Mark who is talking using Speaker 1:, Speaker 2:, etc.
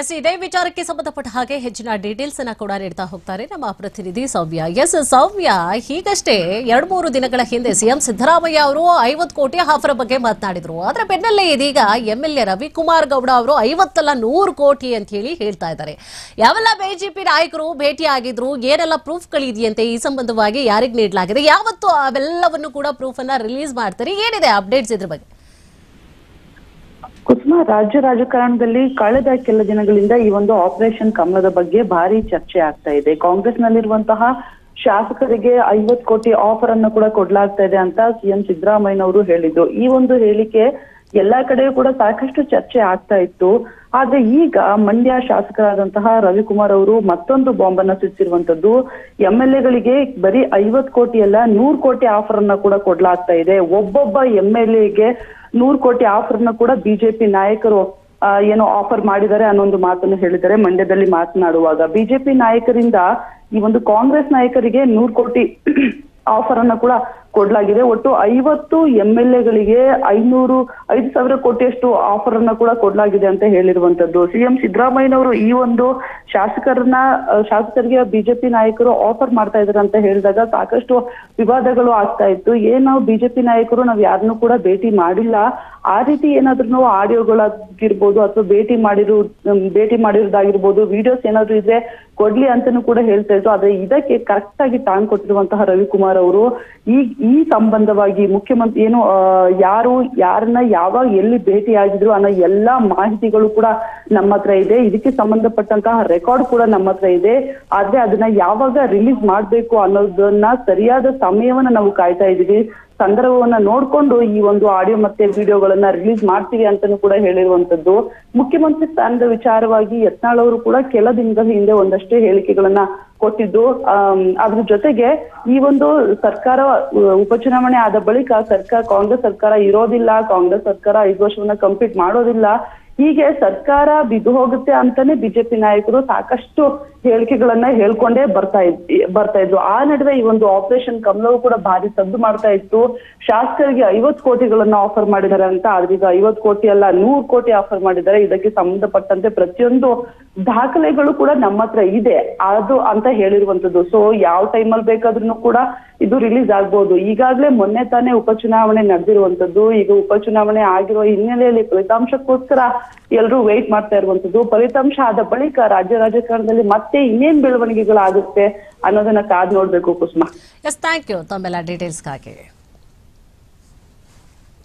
Speaker 1: S, ಇದೇ ವಿಚಾರಕ್ಕೆ ಸಂಬಂಧಪಟ್ಟ ಹಾಗೆ ಹೆಚ್ಚಿನ ಡೀಟೇಲ್ಸ್ ಅನ್ನ ಕೂಡ ನೀಡ್ತಾ ಹೋಗ್ತಾರೆ ನಮ್ಮ ಪ್ರತಿನಿಧಿ ಸೌಮ್ಯ. ಎಸ್, ಸೌಮ್ಯ, ಹೀಗಷ್ಟೇ ಎರಡು ಮೂರು ದಿನಗಳ ಹಿಂದೆ ಸಿಎಂ ಸಿದ್ದರಾಮಯ್ಯ ಅವರು ಐವತ್ತು ಕೋಟಿ ಆಫರ್ ಬಗ್ಗೆ ಮಾತನಾಡಿದ್ರು. ಅದರ ಬೆನ್ನಲ್ಲೇ ಇದೀಗ M L A Ravikumar Gowda ಅವರು ಐವತ್ತಲ್ಲ ನೂರು ಕೋಟಿ ಅಂತ ಹೇಳಿ ಹೇಳ್ತಾ ಇದ್ದಾರೆ. ಯಾವೆಲ್ಲ ಬಿಜೆಪಿ ನಾಯಕರು ಭೇಟಿ ಆಗಿದ್ರು ಏನೆಲ್ಲ ಪ್ರೂಫ್ಗಳಿದೆಯಂತೆ ಈ ಸಂಬಂಧವಾಗಿ ಯಾರಿಗೆ ನೀಡಲಾಗಿದೆ, ಯಾವತ್ತು ಅವೆಲ್ಲವನ್ನು ಕೂಡ ಪ್ರೂಫ್ ಅನ್ನ ರಿಲೀಸ್ ಮಾಡ್ತಾರೆ. ಏನಿದೆ ಅಪ್ಡೇಟ್ಸ್ ಇದ್ರ ಬಗ್ಗೆ?
Speaker 2: ಕುಸುಮ, ರಾಜ್ಯ ರಾಜಕಾರಣದಲ್ಲಿ ಕಳೆದ ಕೆಲ ದಿನಗಳಿಂದ ಈ ಒಂದು ಆಪರೇಷನ್ ಕಮಲದ ಬಗ್ಗೆ ಭಾರಿ ಚರ್ಚೆ ಆಗ್ತಾ ಇದೆ. ಕಾಂಗ್ರೆಸ್ ನಲ್ಲಿರುವಂತಹ ಶಾಸಕರಿಗೆ ಐವತ್ ಕೋಟಿ ಆಫರ್ ಅನ್ನು ಕೂಡ ಕೊಡ್ಲಾಗ್ತಾ ಇದೆ ಅಂತ ಸಿಎಂ ಸಿದ್ದರಾಮಯ್ಯನವರು ಹೇಳಿದ್ರು ಈ ಒಂದು ಹೇಳಿಕೆ ಎಲ್ಲಾ ಕಡೆಯೂ ಕೂಡ ಸಾಕಷ್ಟು ಚರ್ಚೆ ಆಗ್ತಾ ಇತ್ತು. ಆದ್ರೆ ಈಗ ಮಂಡ್ಯ ಶಾಸಕರಾದಂತಹ ರವಿಕುಮಾರ್ ಅವರು ಮತ್ತೊಂದು ಬಾಂಬ್ ಅನ್ನ ಸಿಡಿಸಿರುವಂತದ್ದು ಎಂ ಎಲ್ ಎಗಳಿಗೆ ಬರೀ ಐವತ್ ಕೋಟಿ ಅಲ್ಲ, ನೂರ್ ಕೋಟಿ ಆಫರ್ ಅನ್ನ ಕೂಡ ಕೊಡ್ಲಾಗ್ತಾ ಇದೆ. ಒಬ್ಬೊಬ್ಬ ಎಂ ಎಲ್ ಎಗೆ ನೂರ್ ಕೋಟಿ ಆಫರ್ನ ಕೂಡ ಬಿಜೆಪಿ ನಾಯಕರು ಏನೋ ಆಫರ್ ಮಾಡಿದ್ದಾರೆ ಅನ್ನೋ ಒಂದು ಮಾತನ್ನು ಹೇಳಿದ್ದಾರೆ ಮಂಡ್ಯದಲ್ಲಿ ಮಾತನಾಡುವಾಗ. ಬಿಜೆಪಿ ನಾಯಕರಿಂದ ಈ ಒಂದು ಕಾಂಗ್ರೆಸ್ ನಾಯಕರಿಗೆ ನೂರು ಕೋಟಿ ಆಫರ್ ಅನ್ನ ಕೂಡ ಕೊಡ್ಲಾಗಿದೆ. ಒಟ್ಟು ಐವತ್ತು ಎಂ ಎಲ್ ಎಗಳಿಗೆ ಐನೂರು, ಐದು ಸಾವಿರ ಕೋಟಿಯಷ್ಟು ಆಫರ್ ಅನ್ನ ಕೂಡ ಕೊಡಲಾಗಿದೆ ಅಂತ ಹೇಳಿರುವಂತದ್ದು. ಸಿಎಂ ಸಿದ್ದರಾಮಯ್ಯನವರು ಈ ಒಂದು ಶಾಸಕರನ್ನ ಶಾಸಕರಿಗೆ ಬಿಜೆಪಿ ನಾಯಕರು ಆಫರ್ ಮಾಡ್ತಾ ಇದಾರೆ ಅಂತ ಹೇಳಿದಾಗ ಸಾಕಷ್ಟು ವಿವಾದಗಳು ಆಗ್ತಾ ಇತ್ತು. ಏನು ಬಿಜೆಪಿ ನಾಯಕರು, ನಾವ್ ಯಾರನ್ನೂ ಕೂಡ ಭೇಟಿ ಮಾಡಿಲ್ಲ. ಆ ರೀತಿ ಏನಾದ್ರೂ ಆಡಿಯೋಗಳಾಗಿರ್ಬೋದು ಅಥವಾ ಭೇಟಿ ಮಾಡಿರೋ ಭೇಟಿ ಮಾಡಿರೋದಾಗಿರ್ಬೋದು ವಿಡಿಯೋಸ್ ಏನಾದ್ರು ಇದ್ರೆ ಕೊಡ್ಲಿ ಅಂತಾನು ಕೂಡ ಹೇಳ್ತಾ ಇದ್ರು. ಆದ್ರೆ ಇದಕ್ಕೆ ಕರೆಕ್ಟ್ ಆಗಿ ಟಾನ್ ಕೊಟ್ಟಿರುವಂತಹ ರವಿಕುಮಾರ್ ಅವರು ಈ ಈ ಸಂಬಂಧವಾಗಿ ಮುಖ್ಯಮಂತ್ರಿ ಏನು ಯಾರು, ಯಾರನ್ನ ಯಾವಾಗ ಎಲ್ಲಿ ಭೇಟಿ ಆಗಿದ್ರು ಅನ್ನೋ ಎಲ್ಲಾ ಮಾಹಿತಿಗಳು ಕೂಡ ನಮ್ಮ ಹತ್ರ ಇದೆ. ಇದಕ್ಕೆ ಸಂಬಂಧಪಟ್ಟಂತಹ ರೆಕಾರ್ಡ್ ಕೂಡ ನಮ್ಮ ಹತ್ರ ಇದೆ. ಆದ್ರೆ ಅದನ್ನ ಯಾವಾಗ ರಿಲೀಸ್ ಮಾಡ್ಬೇಕು ಅನ್ನೋದನ್ನ ಸರಿಯಾದ ಸಮಯವನ್ನ ನಾವು ಕಾಯ್ತಾ ಇದೀವಿ ಸಂದರ್ಭವನ್ನ ನೋಡ್ಕೊಂಡು ಈ ಒಂದು ಆಡಿಯೋ ಮತ್ತೆ ವಿಡಿಯೋಗಳನ್ನ ರಿಲೀಸ್ ಮಾಡ್ತೀವಿ ಅಂತಾನು ಕೂಡ ಹೇಳಿರುವಂತದ್ದು. ಮುಖ್ಯಮಂತ್ರಿ ಸ್ಥಾನದ ವಿಚಾರವಾಗಿ ಯತ್ನಾಳ್ ಅವರು ಕೂಡ ಕೆಲ ದಿನಗಳ ಹಿಂದೆ ಒಂದಷ್ಟೇ ಹೇಳಿಕೆಗಳನ್ನ ಕೊಟ್ಟಿದ್ದು. ಅದ್ರ ಜೊತೆಗೆ ಈ ಒಂದು ಸರ್ಕಾರ ಉಪಚುನಾವಣೆ ಆದ ಬಳಿಕ ಸರ್ಕಾರ ಕಾಂಗ್ರೆಸ್ ಸರ್ಕಾರ ಇರೋದಿಲ್ಲ. ಕಾಂಗ್ರೆಸ್ ಸರ್ಕಾರ ಐದು ವರ್ಷವನ್ನ ಕಂಪ್ಲೀಟ್ ಮಾಡೋದಿಲ್ಲ. ಹೀಗೆ ಸರ್ಕಾರ ಬಿದ್ದು ಹೋಗುತ್ತೆ ಅಂತಾನೆ ಬಿಜೆಪಿ ನಾಯಕರು ಸಾಕಷ್ಟು ಹೇಳಿಕೆಗಳನ್ನ ಹೇಳ್ಕೊಂಡೇ ಬರ್ತಾ ಇದ್ ಬರ್ತಾ ಇದ್ರು. ಆ ನಡುವೆ ಈ ಒಂದು ಆಪರೇಷನ್ ಕಮಲವು ಕೂಡ ಭಾರಿ ಸದ್ದು ಮಾಡ್ತಾ ಇತ್ತು. ಶಾಸಕರಿಗೆ ಐವತ್ತು ಕೋಟಿಗಳನ್ನ ಆಫರ್ ಮಾಡಿದ್ದಾರೆ ಅಂತ. ಅದೀಗ ಈಗ ಐವತ್ ಕೋಟಿ ಅಲ್ಲ, ನೂರು ಕೋಟಿ ಆಫರ್ ಮಾಡಿದ್ದಾರೆ. ಇದಕ್ಕೆ ಸಂಬಂಧಪಟ್ಟಂತೆ ಪ್ರತಿಯೊಂದು ದಾಖಲೆಗಳು ಕೂಡ ನಮ್ಮ ಹತ್ರ ಇದೆ. ಅದು ಅಂತ ಹೇಳಿರುವಂತದ್ದು. ಸೊ ಯಾವ ಟೈಮಲ್ಲಿ ಬೇಕಾದ್ರೂ ಕೂಡ ಇದು ರಿಲೀಸ್ ಆಗ್ಬಹುದು ಈಗಾಗಲೇ ಮೊನ್ನೆ ತಾನೇ ಉಪಚುನಾವಣೆ ನಡೆದಿರುವಂತದ್ದು. ಈಗ ಉಪಚುನಾವಣೆ ಆಗಿರುವ ಹಿನ್ನೆಲೆಯಲ್ಲಿ ಫಲಿತಾಂಶಕ್ಕೋಸ್ಕರ ಎಲ್ಲರೂ ವೇಟ್ ಮಾಡ್ತಾ ಇರುವಂತದ್ದು ಫಲಿತಾಂಶ ಆದ ಬಳಿಕ ರಾಜ್ಯ ರಾಜಕಾರಣದಲ್ಲಿ ಮತ್ತೆ ಇನ್ನೇನ್ ಬೆಳವಣಿಗೆಗಳಾಗುತ್ತೆ ಅನ್ನೋದನ್ನ ಕಾದ್ ನೋಡ್ಬೇಕು ಕುಸುಮಾ.
Speaker 1: ಎಸ್ ಥ್ಯಾಂಕ್ ಯು ತಮ್ಮೆಲ್ಲ ಡೀಟೇಲ್ಸ್ಗಾಗಿ